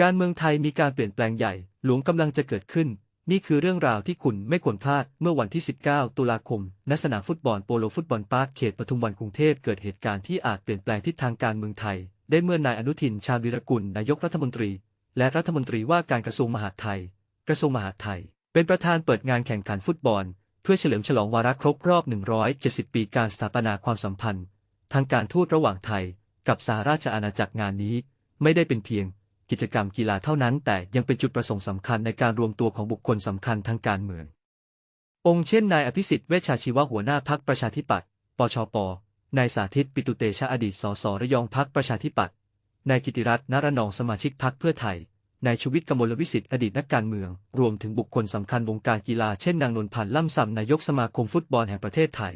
การเมืองไทยมีการเปลี่ยนแปลงใหญ่ หลวงกำลังจะเกิดขึ้น นี่คือเรื่องราวที่คุณไม่ควรพลาด เมื่อวันที่ 19 ตุลาคม ณ สนามฟุตบอลโปโลฟุตบอลพาร์ค เขตปทุมวันกรุงเทพ เกิดเหตุการณ์ที่อาจเปลี่ยนแปลงทิศทางการเมืองไทย ได้เมื่อนายอนุทิน ชาญวิรกุล นายกรัฐมนตรี และรัฐมนตรีว่าการกระทรวงมหาดไทย กระทรวงมหาดไทย เป็นประธานเปิดงานแข่งขันฟุตบอล เพื่อเฉลิมฉลองวาระครบรอบ 170 ปีการสถาปนาความสัมพันธ์ ทางการทูตระหว่างไทย กับสหราชอาณาจักรงานนี้ ไม่ได้เป็นเพียง กิจกรรมกีฬาเท่านั้น แต่ยังเป็นจุดประสงค์สำคัญในการรวมตัวของบุคคลสำคัญทางการเมือง องค์เช่นนายอภิสิทธิ์เวชชาชีวะหัวหน้าพักประชาธิปัตย์ ปชป นายสาธิตปิตุเตชะอดีตสสระยองพักประชาธิปัตย์ นายกิติรัตน์นรนองสมาชิกพักเพื่อไทย นายชูวิทย์กมลวิสิทธิ์อดีตนักการเมือง รวมถึงบุคคลสำคัญวงการกีฬาเช่นนางนนพันธ์ล่ำซำนายกสมาคมฟุตบอลแห่งประเทศไทย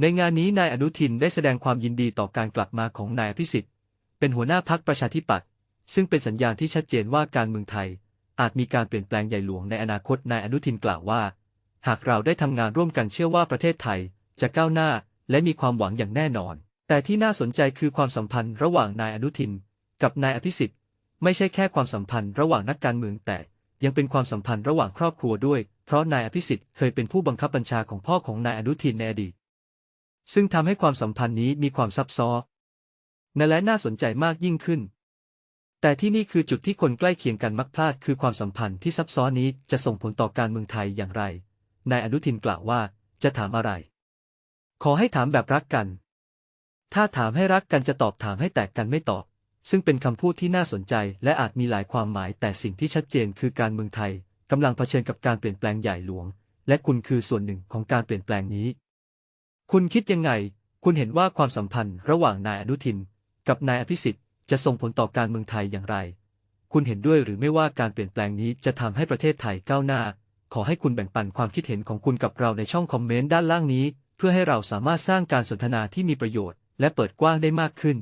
ในงานนี้นายอนุทินได้แสดงความยินดีต่อการกลับมาของนายอภิสิทธิ์ เป็นหัวหน้าพักประชาธิปัตย์ ซึ่งเป็นสัญญาณที่ชัดเจนว่าการเมืองไทย อาจมีการเปลี่ยนแปลงใหญ่หลวงในอนาคตนายอนุทินกล่าวว่า หากเราได้ทำงานร่วมกันเชื่อว่าประเทศไทย จะก้าวหน้าและมีความหวังอย่างแน่นอน แต่ที่น่าสนใจคือความสัมพันธ์ระหว่างนายอนุทิน กับนายอภิสิทธิ์ ไม่ใช่แค่ความสัมพันธ์ระหว่างนักการเมืองแต่ยังเป็นความสัมพันธ์ระหว่างครอบครัวด้วย เพราะนายอภิสิทธิ์เคยเป็นผู้บังคับบัญชาของพ่อของนายอนุทินในอดีต ซึ่งทำให้ความสัมพันธ์นี้มีความซับซ้อนและน่าสนใจมากยิ่งขึ้น แต่ที่นี่คือจุดที่คนใกล้เคียงกันมักพลาดคือความสัมพันธ์ที่ซับซ้อนนี้จะส่งผลต่อการเมืองไทยอย่างไร นายอนุทินกล่าวว่า จะถามอะไร ขอให้ถามแบบรักกัน ถ้าถามให้รักกันจะตอบถามให้แตกกันไม่ตอบ ซึ่งเป็นคำพูดที่น่าสนใจและอาจมีหลายความหมาย แต่สิ่งที่ชัดเจนคือการเมืองไทยกำลังเผชิญกับการเปลี่ยนแปลงใหญ่หลวง และคุณคือส่วนหนึ่งของการเปลี่ยนแปลงนี้ คุณคิดยังไง คุณเห็นว่าความสัมพันธ์ระหว่างนายอนุทิน กับนายอภิสิทธิ์ จะส่งผลต่อการเมืองไทยอย่างไร คุณเห็นด้วยหรือไม่ว่าการเปลี่ยนแปลงนี้จะทำให้ประเทศไทยก้าวหน้า ขอให้คุณแบ่งปันความคิดเห็นของคุณกับเราในช่องคอมเมนต์ด้านล่างนี้ เพื่อให้เราสามารถสร้างการสนทนาที่มีประโยชน์ และเปิดกว้างได้มากขึ้น